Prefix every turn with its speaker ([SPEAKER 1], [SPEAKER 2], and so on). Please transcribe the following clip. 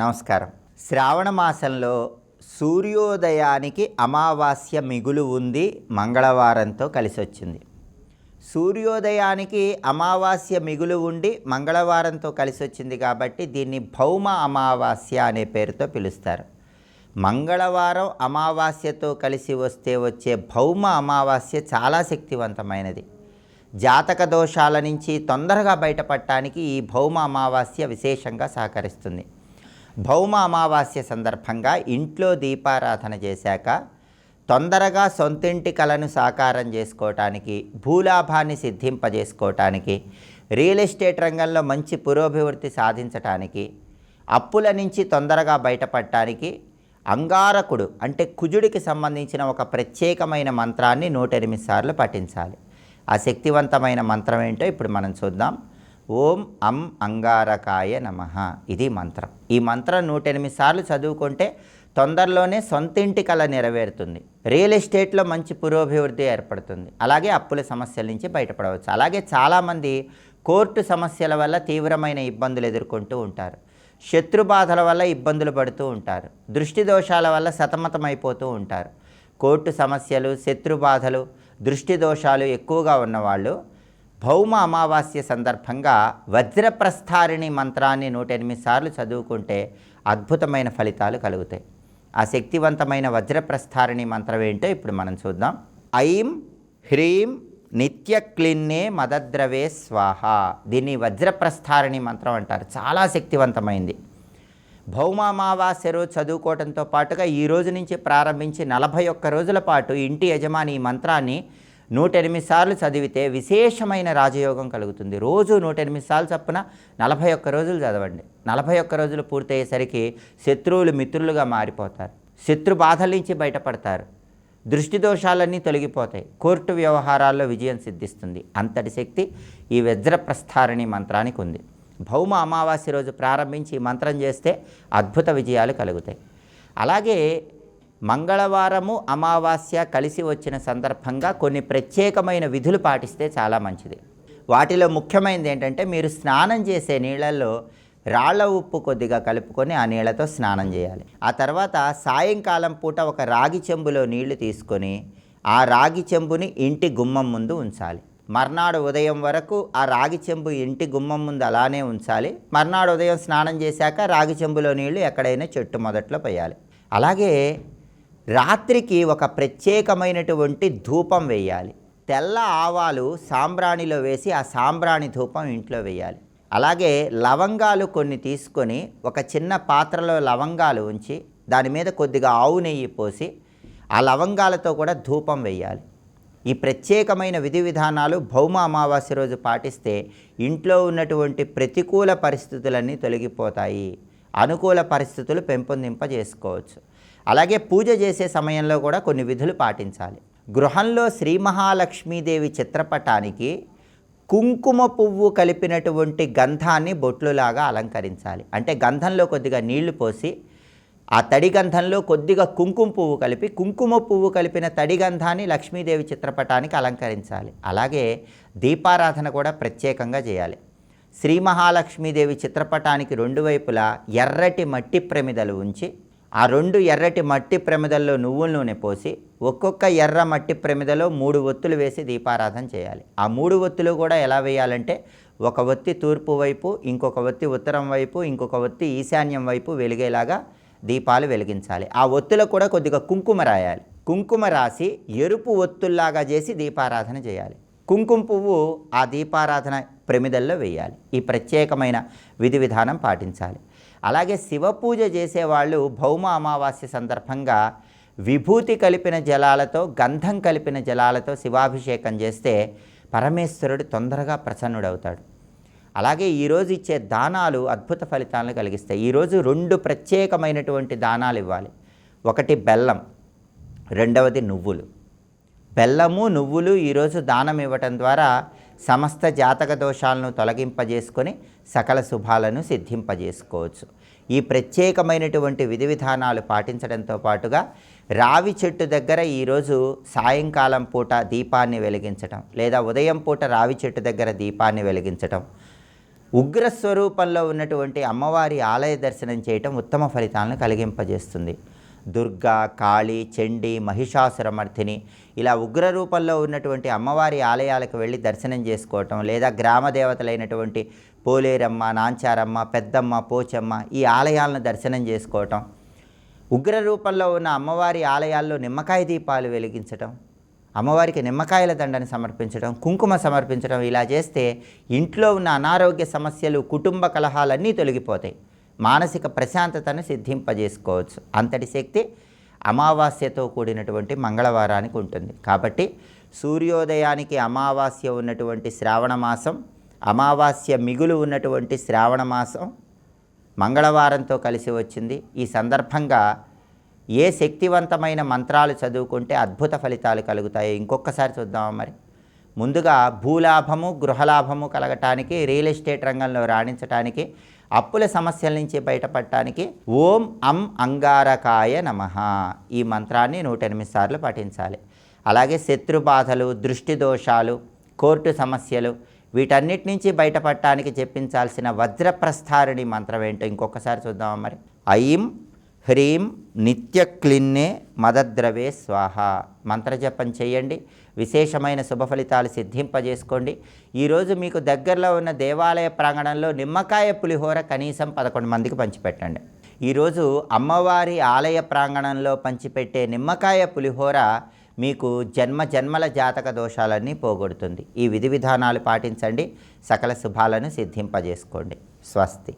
[SPEAKER 1] నమస్కారం. శ్రావణ మాసంలో సూర్యోదయానికి అమావాస్య మిగులు ఉంది మంగళవారంతో కలిసి వచ్చింది సూర్యోదయానికి అమావాస్య మిగులు ఉండి మంగళవారంతో కలిసి వచ్చింది కాబట్టి దీన్ని భౌమ అమావాస్య అనే పేరుతో పిలుస్తారు. మంగళవారం అమావాస్యతో కలిసి వస్తే వచ్చే భౌమ అమావాస్య చాలా శక్తివంతమైనది. జాతక దోషాల నుంచి తొందరగా బయటపడటానికి ఈ భౌమ అమావాస్య విశేషంగా సహకరిస్తుంది. భౌమ అమావాస్య సందర్భంగా ఇంట్లో దీపారాధన చేశాక తొందరగా సొంతింటి కలను సాకారం చేసుకోవటానికి భూలాభాన్ని సిద్ధింపజేసుకోవటానికి రియల్ ఎస్టేట్ రంగంలో మంచి పురోభివృద్ధి సాధించటానికి అప్పుల నుంచి తొందరగా బయటపడటానికి అంగారకుడు అంటే కుజుడికి సంబంధించిన ఒక ప్రత్యేకమైన మంత్రాన్ని నూట ఎనిమిది సార్లు పఠించాలి. ఆ శక్తివంతమైన మంత్రం ఏంటో ఇప్పుడు మనం చూద్దాం. ఓం అం అంగారకాయ నమ. ఇది మంత్రం. ఈ మంత్రం నూట ఎనిమిది సార్లు చదువుకుంటే తొందరలోనే సొంతింటి కళ నెరవేరుతుంది. రియల్ ఎస్టేట్లో మంచి పురోభివృద్ధి ఏర్పడుతుంది. అలాగే అప్పుల సమస్యల నుంచి బయటపడవచ్చు. అలాగే చాలామంది కోర్టు సమస్యల వల్ల తీవ్రమైన ఇబ్బందులు ఎదుర్కొంటూ ఉంటారు. శత్రు బాధల వల్ల ఇబ్బందులు పడుతూ ఉంటారు. దృష్టి దోషాల వల్ల సతమతమైపోతూ ఉంటారు. కోర్టు సమస్యలు శత్రు బాధలు దృష్టి దోషాలు ఎక్కువగా ఉన్నవాళ్ళు భౌమ అమావాస్య సందర్భంగా వజ్రప్రస్థారిణి మంత్రాన్ని నూట ఎనిమిది సార్లు చదువుకుంటే అద్భుతమైన ఫలితాలు కలుగుతాయి. ఆ శక్తివంతమైన వజ్రప్రస్థారిణి మంత్రం ఏంటో ఇప్పుడు మనం చూద్దాం. ఐం హ్రీం నిత్య క్లిన్నే మదద్రవే స్వాహ. దీన్ని వజ్రప్రస్థారిణి మంత్రం అంటారు. చాలా శక్తివంతమైంది. భౌమామావాస్య రోజు చదువుకోవడంతో పాటుగా ఈ రోజు నుంచి ప్రారంభించి నలభై ఒక్క రోజుల పాటు ఇంటి యజమాని ఈ మంత్రాన్ని నూట ఎనిమిది సార్లు చదివితే విశేషమైన రాజయోగం కలుగుతుంది. రోజు నూట ఎనిమిది సార్లు చప్పున నలభై ఒక్క రోజులు చదవండి. నలభై ఒక్క రోజులు పూర్తయ్యేసరికి శత్రువులు మిత్రులుగా మారిపోతారు. శత్రు బాధల నుంచి బయటపడతారు. దృష్టి దోషాలన్నీ తొలగిపోతాయి. కోర్టు వ్యవహారాల్లో విజయం సిద్ధిస్తుంది. అంతటి శక్తి ఈ వజ్రప్రస్థారిణి మంత్రానికి ఉంది. భౌమ అమావాస్య రోజు ప్రారంభించి మంత్రం చేస్తే అద్భుత విజయాలు కలుగుతాయి. అలాగే మంగళవారము అమావాస్య కలిసి వచ్చిన సందర్భంగా కొన్ని ప్రత్యేకమైన విధులు పాటిస్తే చాలా మంచిది. వాటిలో ముఖ్యమైనది ఏంటంటే మీరు స్నానం చేసే నీళ్ళల్లో రాళ్ళ ఉప్పు కొద్దిగా కలుపుకొని ఆ నీళ్ళతో స్నానం చేయాలి. ఆ తర్వాత సాయంకాలం పూట ఒక రాగి చెంబులో నీళ్ళు తీసుకొని ఆ రాగి చెంబుని ఇంటి గుమ్మం ముందు ఉంచాలి. మర్నాడు ఉదయం వరకు ఆ రాగి చెంబు ఇంటి గుమ్మం ముందు అలానే ఉంచాలి. మర్నాడు ఉదయం స్నానం చేశాక రాగి చెంబులో నీళ్ళు ఎక్కడైనా చెట్టు మొదట్లో పోయాలి. అలాగే రాత్రికి ఒక ప్రత్యేకమైనటువంటి ధూపం వేయాలి. తెల్ల ఆవాలు సాంబ్రాణిలో వేసి ఆ సాంబ్రాణి ధూపం ఇంట్లో వేయాలి. అలాగే లవంగాలు కొన్ని తీసుకొని ఒక చిన్న పాత్రలో లవంగాలు ఉంచి దాని మీద కొద్దిగా ఆవు నెయ్యి పోసి ఆ లవంగాలతో కూడా ధూపం వేయాలి. ఈ ప్రత్యేకమైన విధి విధానాలు భౌమ అమావాస్య రోజు పాటిస్తే ఇంట్లో ఉన్నటువంటి ప్రతికూల పరిస్థితులన్నీ తొలగిపోతాయి. అనుకూల పరిస్థితులు పెంపొందింపజేసుకోవచ్చు. అలాగే పూజ చేసే సమయంలో కూడా కొన్ని విధులు పాటించాలి. గృహంలో శ్రీ మహాలక్ష్మీదేవి చిత్రపటానికి కుంకుమ పువ్వు కలిపినటువంటి గంధాన్ని బొట్లులాగా అలంకరించాలి. అంటే గంధంలో కొద్దిగా నీళ్ళు పోసి ఆ తడి గంధంలో కొద్దిగా కుంకుమ పువ్వు కలిపి కుంకుమ పువ్వు కలిపిన తడి గంధాన్ని లక్ష్మీదేవి చిత్రపటానికి అలంకరించాలి. అలాగే దీపారాధన కూడా ప్రత్యేకంగా చేయాలి. శ్రీ మహాలక్ష్మీదేవి చిత్రపటానికి రెండు వైపులా ఎర్రటి మట్టి ప్రమిదలు ఉంచి ఆ రెండు ఎర్రటి మట్టి ప్రమిదల్లో నువ్వుల నూనె పోసి ఒక్కొక్క ఎర్ర మట్టి ప్రమిదలో మూడు ఒత్తులు వేసి దీపారాధన చేయాలి. ఆ మూడు ఒత్తులు కూడా ఎలా వేయాలంటే ఒక ఒత్తి తూర్పు వైపు ఇంకొక ఒత్తి ఉత్తరం వైపు ఇంకొక ఒత్తి ఈశాన్యం వైపు వెలిగేలాగా దీపాలు వెలిగించాలి. ఆ ఒత్తులో కూడా కొద్దిగా కుంకుమ రాయాలి. కుంకుమ రాసి ఎరుపు ఒత్తుల్లాగా చేసి దీపారాధన చేయాలి. కుంకుమ పువ్వు ఆ దీపారాధన ప్రమిదల్లో వేయాలి. ఈ ప్రత్యేకమైన విధి విధానం పాటించాలి. అలాగే శివ పూజ చేసేవాళ్ళు భౌమ అమావాస్య సందర్భంగా విభూతి కలిపిన జలాలతో గంధం కలిపిన జలాలతో శివాభిషేకం చేస్తే పరమేశ్వరుడు తొందరగా ప్రసన్నుడవుతాడు. అలాగే ఈరోజు ఇచ్చే దానాలు అద్భుత ఫలితాలను కలిగిస్తాయి. ఈరోజు రెండు ప్రత్యేకమైనటువంటి దానాలు ఇవ్వాలి. ఒకటి బెల్లం రెండవది నువ్వులు. బెల్లము నువ్వులు ఈరోజు దానం ఇవ్వటం ద్వారా సమస్త జాతక దోషాలను తొలగింపజేసుకొని సకల శుభాలను సిద్ధింపజేసుకోవచ్చు. ఈ ప్రత్యేకమైనటువంటి విధి విధానాలు పాటించడంతో పాటుగా రావి చెట్టు దగ్గర ఈరోజు సాయంకాలం పూట దీపాన్ని వెలిగించటం లేదా ఉదయం పూట రావి చెట్టు దగ్గర దీపాన్ని వెలిగించటం ఉగ్ర స్వరూపంలో ఉన్నటువంటి అమ్మవారి ఆలయ దర్శనం చేయటం ఉత్తమ ఫలితాలను కలిగింపజేస్తుంది. దుర్గా కాళీ చండి మహిషాసురమర్థిని ఇలా ఉగ్ర రూపంలో ఉన్నటువంటి అమ్మవారి ఆలయాలకు వెళ్ళి దర్శనం చేసుకోవటం లేదా గ్రామ దేవతలైనటువంటి పోలేరమ్మ నాంచారమ్మ పెద్దమ్మ పోచమ్మ ఈ ఆలయాలను దర్శనం చేసుకోవటం. ఉగ్ర రూపంలో ఉన్న అమ్మవారి ఆలయాల్లో నిమ్మకాయ దీపాలు వెలిగించటం అమ్మవారికి నిమ్మకాయల దండని సమర్పించడం కుంకుమ సమర్పించడం ఇలా చేస్తే ఇంట్లో ఉన్న అనారోగ్య సమస్యలు కుటుంబ కలహాలన్నీ తొలగిపోతాయి. మానసిక ప్రశాంతతను సిద్ధింపజేసుకోవచ్చు. అంతటి శక్తి అమావాస్యతో కూడినటువంటి మంగళవారానికి ఉంటుంది. కాబట్టి సూర్యోదయానికి అమావాస్య ఉన్నటువంటి శ్రావణ మాసం అమావాస్య మిగులు ఉన్నటువంటి శ్రావణ మాసం మంగళవారంతో కలిసి వచ్చింది. ఈ సందర్భంగా ఏ శక్తివంతమైన మంత్రాలు చదువుకుంటే అద్భుత ఫలితాలు కలుగుతాయో ఇంకొకసారి చూద్దామా మరి. ముందుగా భూలాభము గృహలాభము కలగటానికి రియల్ ఎస్టేట్ రంగంలో రాణించటానికి అప్పుల సమస్యల నుంచి బయటపడటానికి ఓం అం అంగారకాయ నమ. ఈ మంత్రాన్ని నూట ఎనిమిది సార్లు పఠించాలి. అలాగే శత్రు బాధలు దృష్టి దోషాలు కోర్టు సమస్యలు వీటన్నిటి నుంచి బయటపడటానికి చెప్పించాల్సిన వజ్రప్రస్థారిణి మంత్రం ఏంటో ఇంకొకసారి చూద్దామా మరి? ఐం హ్రీం నిత్య క్లిన్నే మదద్రవే స్వాహ. మంత్రజపం చేయండి. విశేషమైన శుభ ఫలితాలు సిద్ధింపజేసుకోండి. ఈరోజు మీకు దగ్గరలో ఉన్న దేవాలయ ప్రాంగణంలో నిమ్మకాయ పులిహోర కనీసం పదకొండు మందికి పంచిపెట్టండి. ఈరోజు అమ్మవారి ఆలయ ప్రాంగణంలో పంచిపెట్టే నిమ్మకాయ పులిహోర మీకు జన్మ జన్మల జాతక దోషాలన్నీ పోగొడుతుంది. ఈ విధి విధానాలు పాటించండి. సకల శుభాలను సిద్ధింపజేసుకోండి. స్వస్తి.